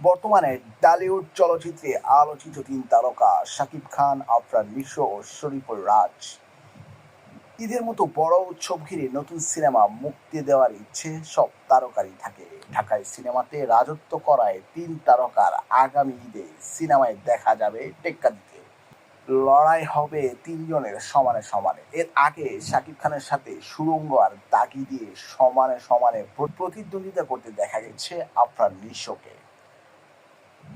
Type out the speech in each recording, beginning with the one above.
বর্তমানে টালিউড চলচ্চিত্রে আলোচিত তিন তারকা শাকিব খান, আফরান নিশো ও শরীফুল রাজ। ঈদের মতো বড় উৎসব ঘিরে নতুন সিনেমা মুক্তি দেওয়ার ইচ্ছে সব তারকারই থাকে। ঢাকায় সিনেমাতে রাজত্ব করায় তিন তারকার আগামী ঈদে সিনেমায় দেখা যাবে টেক্কা দিতে। লড়াই হবে তিনজনের সমানে সমানে। এর আগে শাকিব খানের সাথে সুরঙ্গ আর দাগি দিয়ে সমানে সমানে প্রতিদ্বন্দ্বিতা করতে দেখা গেছে আফরান নিশোকে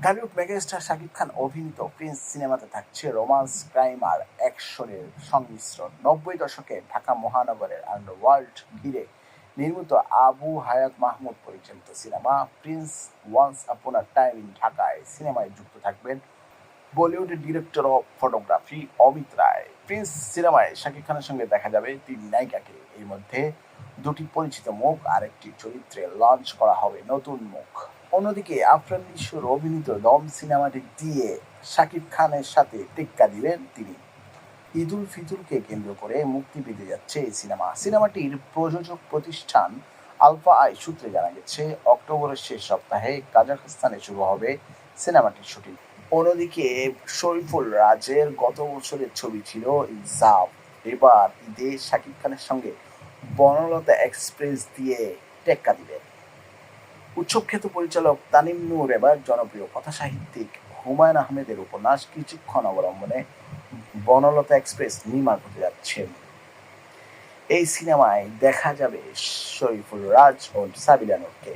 ঢালিউড মেগাস্টার শাকিব খান অভিনীত প্রিন্স সিনেমাতে থাকছে রোমান্স, ক্রাইম আর অ্যাকশনের সংমিশ্রণ। নব্বই দশকে ঢাকা মহানগরের আন্ডারওয়ার্ল্ড ঘিরে নির্মিত আবু হায়াত মাহমুদ পরিচালিত cinema Prince once upon a time in ঢাকায় সিনেমায় যুক্ত থাকবেন বলিউডের director of photography Amit Roy. Prince সিনেমায় শাকিব খানের সঙ্গে দেখা যাবে তিন নায়িকাকে। এর মধ্যে দুটি পরিচিত মুখ আর একটি চরিত্রে লঞ্চ করা হবে নতুন মুখ। অন্যদিকে আফরান নিশোর অভিনীত দম সিনেমাটি দিয়ে শাকিব খানের সাথে টেক্কা দিলেন তিনি। ঈদ উল ফিতরকে কেন্দ্র করে মুক্তি পেতে যাচ্ছে এই সিনেমা। সিনেমাটির প্রযোজক প্রতিষ্ঠান আলফা আই সূত্রে জানা গেছে, অক্টোবরের শেষ সপ্তাহে কাজাখস্তানে শুরু হবে সিনেমাটির শুটিং। অন্যদিকে শরীফুল রাজের গত বছরের ছবি ছিল ইনসাফ। এবার ঈদে শাকিব খানের সঙ্গে বনলতা এক্সপ্রেস দিয়ে টেক্কা দিবেন উৎসবখ্যাত পরিচালক তানিম নূর এবার জনপ্রিয় কথা সাহিত্যিক হুমায়ুন আহমেদের উপন্যাস কিছুক্ষণ অবলম্বনে বনলতা এক্সপ্রেস নির্মাণ করতে যাচ্ছেন। এই সিনেমায় দেখা যাবে শরীফুল রাজ ও সাবিলা নূরকে।